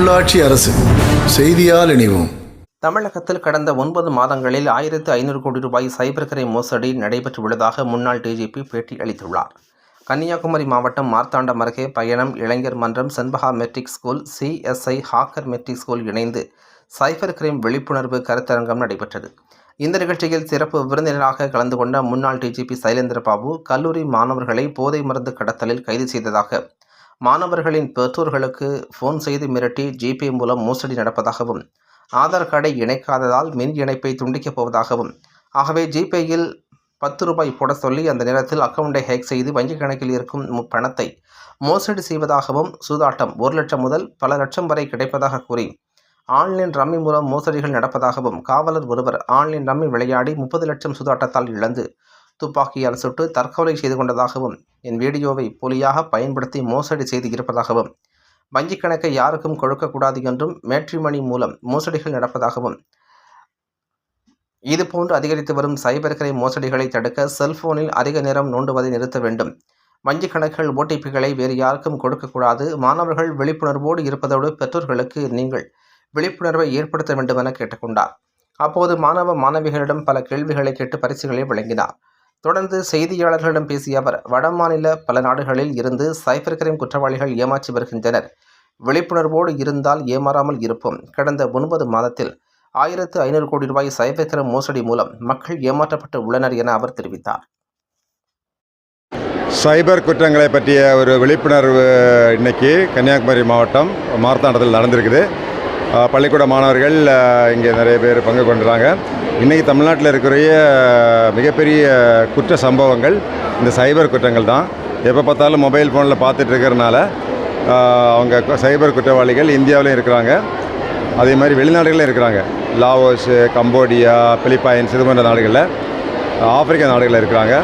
உள்ளாட்சி அரசு செய்தியால் இணைவோம். தமிழகத்தில் கடந்த ஒன்பது மாதங்களில் ஆயிரத்து ஐநூறு கோடி ரூபாய் சைபர் கிரைம் மோசடி நடைபெற்றுள்ளதாக முன்னாள் டிஜிபி பேட்டி அளித்துள்ளார். கன்னியாகுமரி மாவட்டம் மார்த்தாண்டம் அருகே பயணம் இளைஞர் மன்றம் செண்பகா மெட்ரிக் ஸ்கூல் சிஎஸ்ஐ ஹாக்கர் மெட்ரிக் ஸ்கூல் இணைந்து சைபர் கிரைம் விழிப்புணர்வு கருத்தரங்கம் நடைபெற்றது. இந்த நிகழ்ச்சியில் சிறப்பு விருந்தினராக கலந்து கொண்ட முன்னாள் டிஜிபி சைலேந்திர பாபு கல்லூரி மாணவர்களை போதை மருந்து கடத்தலில் கைது செய்ததாக மாணவர்களின் பெற்றோர்களுக்கு ஃபோன் செய்து மிரட்டி ஜிபே மூலம் மோசடி நடப்பதாகவும் ஆதார் கார்டை இணைக்காததால் மின் இணைப்பை துண்டிக்கப் போவதாகவும் ஆகவே ஜிபேயில் பத்து ரூபாய் போட சொல்லி அந்த நேரத்தில் அக்கவுண்டை ஹேக் செய்து வங்கிக் கணக்கில் இருக்கும் பணத்தை மோசடி செய்வதாகவும் சூதாட்டம் ஒரு லட்சம் முதல் பல லட்சம் வரை கிடைப்பதாக கூறி ஆன்லைன் ரம்மி மூலம் மோசடிகள் நடப்பதாகவும் காவலர் ஒருவர் ஆன்லைன் ரம்மி விளையாடி முப்பது லட்சம் சூதாட்டத்தால் இழந்து துப்பாக்கியால் சுட்டு தற்கொலை செய்து கொண்டதாகவும் என் வீடியோவை போலியாக பயன்படுத்தி மோசடி செய்து இருப்பதாகவும் வங்கிக் கணக்கை யாருக்கும் கொடுக்கக்கூடாது என்றும் மேட்ரிமணி மூலம் மோசடிகள் நடப்பதாகவும் இதுபோன்று அதிகரித்து வரும் சைபர் கிரைம் மோசடிகளை தடுக்க செல்போனில் அதிக நேரம் நோண்டுவதை நிறுத்த வேண்டும். வங்கிக் கணக்குகள் ஓடிபிகளை வேறு யாருக்கும் கொடுக்கக்கூடாது மாணவர்கள் விழிப்புணர்வோடு இருப்பதோடு பெற்றோர்களுக்கு நீங்கள் விழிப்புணர்வை ஏற்படுத்த வேண்டும் என கேட்டுக்கொண்டார். அப்போது மாணவ மாணவிகளிடம் பல கேள்விகளை கேட்டு பரிசுகளை வழங்கினார். தொடர்ந்து செய்தியாளர்களிடம் பேசிய அவர் வடமாநில பல நாடுகளில் இருந்து சைபர் கிரைம் குற்றவாளிகள் ஏமாற்றி வருகின்றனர். விழிப்புணர்வோடு இருந்தால் ஏமாறாமல் இருப்போம். கடந்த ஒன்பது மாதத்தில் ஆயிரத்து ஐநூறு கோடி ரூபாய் சைபர் கிரைம் மோசடி மூலம் மக்கள் ஏமாற்றப்பட்டு உள்ளனர் என அவர் தெரிவித்தார். சைபர் குற்றங்களை பற்றிய ஒரு விழிப்புணர்வு இன்னைக்கு கன்னியாகுமரி மாவட்டம் மார்த்தாண்டத்தில் நடந்திருக்குது. பள்ளிக்கூட மாணவர்கள் இங்கே நிறைய பேர் பங்கு கொண்டுறாங்க. இன்றைக்கி தமிழ்நாட்டில் இருக்கிற மிகப்பெரிய குற்ற சம்பவங்கள் இந்த சைபர் குற்றங்கள் தான். எப்போ பார்த்தாலும் மொபைல் ஃபோனில் பார்த்துட்டு இருக்கிறனால அவங்க சைபர் குற்றவாளிகள் இந்தியாவிலையும் இருக்கிறாங்க. அதே மாதிரி வெளிநாடுகளிலும் இருக்கிறாங்க. லாவோஸு கம்போடியா பிலிப்பைன்ஸ் இது போன்ற நாடுகளில் ஆப்பிரிக்கா நாடுகளில் இருக்கிறாங்க.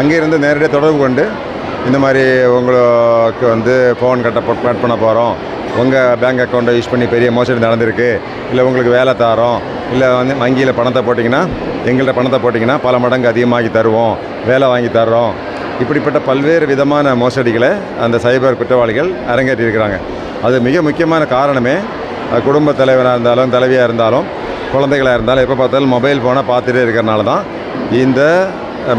அங்கேருந்து நேரடியாக தொடர்பு கொண்டு இந்த மாதிரி உங்களுக்கு வந்து ஃபோன் கட்ட கட் பண்ண போகிறோம் உங்கள் பேங்க் அக்கௌண்ட்டை யூஸ் பண்ணி பெரிய மோசடி நடந்திருக்கு. இல்லை உங்களுக்கு வேலை தாரோம். இல்லை வந்து வங்கியில் பணத்தை போட்டிங்கன்னா எங்கள்கிட்ட பணத்தை போட்டிங்கன்னா பல மடங்கு அதிகமாகி தருவோம். வேலை வாங்கி தர்றோம். இப்படிப்பட்ட பல்வேறு விதமான மோசடிகளை அந்த சைபர் குற்றவாளிகள் அரங்கேற்றியிருக்கிறாங்க அது மிக முக்கியமான காரணமே குடும்ப தலைவராக இருந்தாலும் தலைவியாக இருந்தாலும் குழந்தைகளாக இருந்தாலும் எப்போ பார்த்தாலும் மொபைல் ஃபோனை பார்த்துட்டே இருக்கிறனால தான் இந்த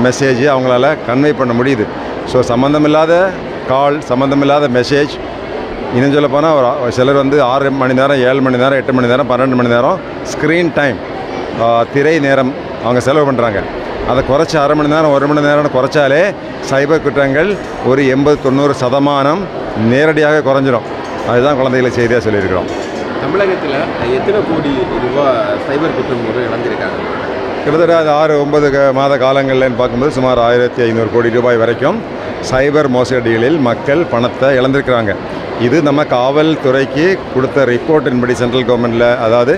மெசேஜ் அவங்களால கன்வே பண்ண முடியுது. ஸோ சம்மந்தமில்லாத கால் சம்மந்தமில்லாத மெசேஜ் இன்னும் சொல்ல போனால் ஒரு சிலர் வந்து ஆறு மணி நேரம் ஏழு மணி நேரம் எட்டு மணி நேரம் பன்னெண்டு மணி நேரம் ஸ்க்ரீன் டைம் திரை நேரம் அவங்க செலவு பண்ணுறாங்க அதை குறைச்சி அரை மணி நேரம் ஒரு மணி நேரம்னு குறைச்சாலே சைபர் குற்றங்கள் ஒரு எண்பது தொண்ணூறு சதமானம் நேரடியாக குறைஞ்சிடும் அதுதான் குழந்தைகளை செய்தியாக சொல்லியிருக்கிறோம். தமிழகத்தில் எத்தனை கோடி ரூபாய் சைபர் குற்றம் ஒரு இழந்திருக்காங்க? கிட்டத்தட்ட அது ஆறு ஒன்பது க- மாத காலங்கள்லன்னு பார்க்கும்போது சுமார் ஆயிரத்தி ஐநூறு கோடி ரூபாய் வரைக்கும் சைபர் மோசடிகளில் மக்கள் பணத்தை இழந்திருக்கிறாங்க. இது நம்ம காவல்துறைக்கு கொடுத்த ரிப்போர்ட்டின்படி சென்ட்ரல் கவர்மெண்ட்டில் அதாவது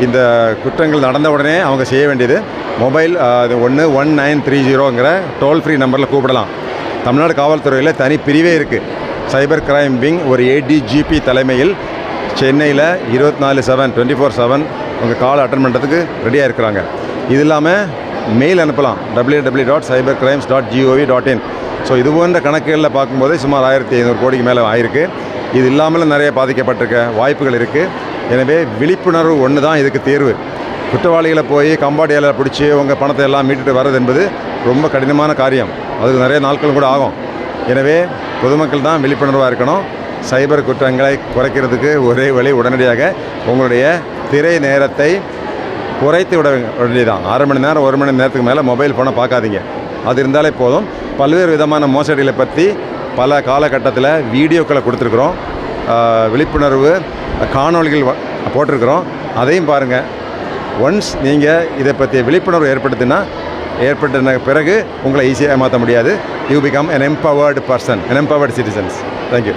இந்த குற்றங்கள் நடந்த உடனே அவங்க செய்ய வேண்டியது மொபைல் அது ஒன்று ஒன் நைன் த்ரீ ஜீரோங்கிற டோல் ஃப்ரீ நம்பரில் கூப்பிடலாம். தமிழ்நாடு காவல்துறையில் தனி பிரிவே இருக்குது சைபர் கிரைம் விங் ஒரு ஏடிஜிபி தலைமையில் சென்னையில் இருபத்தி நாலு செவன் டுவெண்ட்டி ஃபோர் செவன் உங்கள் கால் அட்டன் பண்ணுறதுக்கு ரெடியாக இருக்கிறாங்க. இது இல்லாமல் மெயில் அனுப்பலாம். W W dot cyber crimes dot gov dot in so இது போன்ற கணக்குகளில் பார்க்கும்போது சுமார் ஆயிரத்தி ஐநூறு கோடிக்கு மேலே ஆயிருக்கு. இது இல்லாமலும் நிறைய பாதிக்கப்பட்டிருக்க வாய்ப்புகள் இருக்குது எனவே விழிப்புணர்வு ஒன்று தான் இதுக்கு தீர்வு. குற்றவாளிகளை போய் கம்பாடியாவில் பிடிச்சி உங்கள் பணத்தை எல்லாம் மீட்டுட்டு வர்றது என்பது ரொம்ப கடினமான காரியம். அதுக்கு நிறைய நாட்களும் கூட ஆகும். எனவே பொதுமக்கள் தான் விழிப்புணர்வாக இருக்கணும். சைபர் குற்றங்களை குறைக்கிறதுக்கு ஒரே வழி உடனடியாக உங்களுடைய திரை நேரத்தை குறைத்து விட வேண்டியதான் அரை மணி நேரம் ஒரு மணி நேரத்துக்கு மேலே மொபைல் ஃபோனை பார்க்காதீங்க. அது இருந்தாலே போதும். பல்வேறு விதமான மோசடிகளை பற்றி பல காலகட்டத்தில் வீடியோக்களை கொடுத்துருக்குறோம். விழிப்புணர்வு காணொளிகள் வ- போட்டிருக்கிறோம். அதையும் பாருங்கள் ஒன்ஸ் நீங்கள் இதை பற்றிய விழிப்புணர்வு ஏற்படுத்தினா ஏற்பட்ட பிறகு உங்களை ஈஸியாக மாற்ற முடியாது. You become an empowered person an empowered citizens thank you